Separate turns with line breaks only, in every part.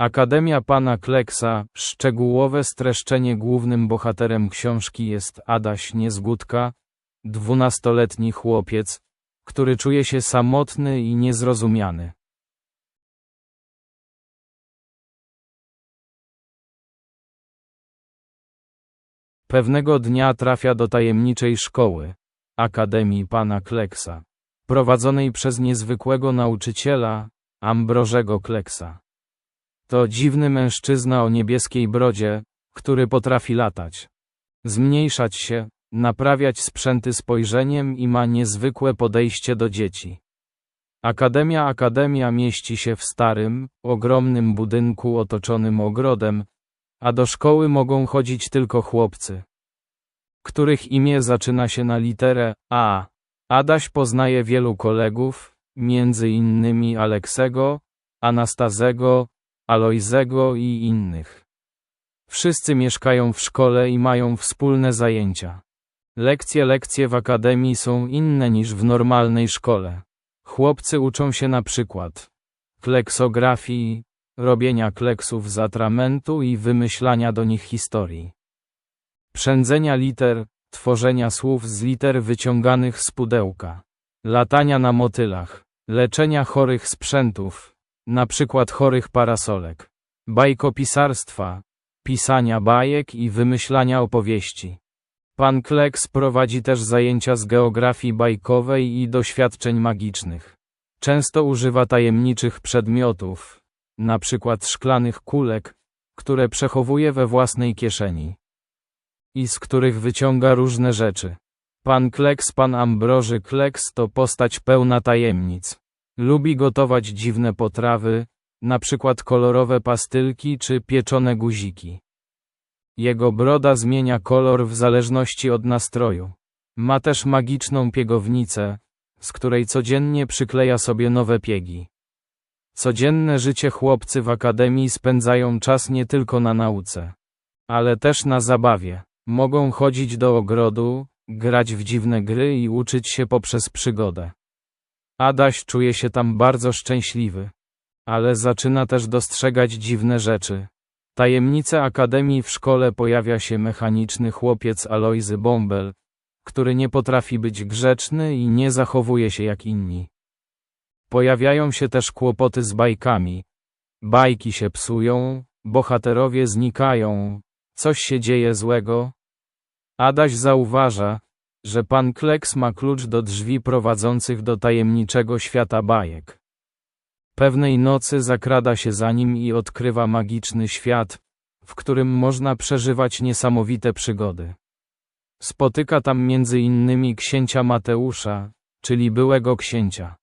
Akademia Pana Kleksa, szczegółowe streszczenie głównym bohaterem książki jest Adaś Niezgódka, dwunastoletni chłopiec, który czuje się samotny i niezrozumiany. Pewnego dnia trafia do tajemniczej szkoły, Akademii Pana Kleksa, prowadzonej przez niezwykłego nauczyciela, Ambrożego Kleksa. To dziwny mężczyzna o niebieskiej brodzie, który potrafi latać, zmniejszać się, naprawiać sprzęty spojrzeniem i ma niezwykłe podejście do dzieci. Akademia Akademia mieści się w starym, ogromnym budynku otoczonym ogrodem, a do szkoły mogą chodzić tylko chłopcy, których imię zaczyna się na literę A. Adaś poznaje wielu kolegów, między innymi Aleksego, Anastazego, Alojzego i innych. Wszyscy mieszkają w szkole i mają wspólne zajęcia. Lekcje lekcje w akademii są inne niż w normalnej szkole. Chłopcy uczą się na przykład kleksografii, robienia kleksów z atramentu i wymyślania do nich historii. Przędzenia liter, tworzenia słów z liter wyciąganych z pudełka, latania na motylach, leczenia chorych sprzętów, na przykład chorych parasolek, bajkopisarstwa, pisania bajek i wymyślania opowieści. Pan Kleks prowadzi też zajęcia z geografii bajkowej i doświadczeń magicznych. Często używa tajemniczych przedmiotów, na przykład szklanych kulek, które przechowuje we własnej kieszeni i z których wyciąga różne rzeczy. Pan Kleks, pan Ambroży Kleks to postać pełna tajemnic. Lubi gotować dziwne potrawy, na przykład kolorowe pastylki czy pieczone guziki. Jego broda zmienia kolor w zależności od nastroju. Ma też magiczną piegownicę, z której codziennie przykleja sobie nowe piegi. Codzienne życie chłopcy w akademii spędzają czas nie tylko na nauce, ale też na zabawie. Mogą chodzić do ogrodu, grać w dziwne gry i uczyć się poprzez przygodę. Adaś czuje się tam bardzo szczęśliwy, ale zaczyna też dostrzegać dziwne rzeczy. Tajemnice Akademii w szkole pojawia się mechaniczny chłopiec Alojzy Bąbel, który nie potrafi być grzeczny i nie zachowuje się jak inni. Pojawiają się też kłopoty z bajkami. Bajki się psują, bohaterowie znikają, coś się dzieje złego. Adaś zauważa, że pan Kleks ma klucz do drzwi prowadzących do tajemniczego świata bajek. Pewnej nocy zakrada się za nim i odkrywa magiczny świat, w którym można przeżywać niesamowite przygody. Spotyka tam między innymi księcia Mateusza, czyli byłego księcia,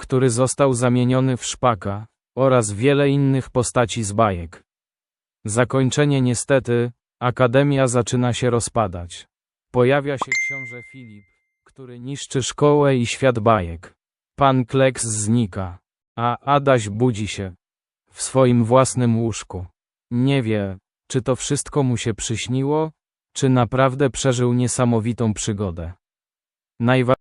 który został zamieniony w szpaka, oraz wiele innych postaci z bajek. Zakończenie niestety, akademia zaczyna się rozpadać. Pojawia się książę Filip, który niszczy szkołę i świat bajek. Pan Kleks znika, a Adaś budzi się w swoim własnym łóżku. Nie wie, czy to wszystko mu się przyśniło, czy naprawdę przeżył niesamowitą przygodę. Najwa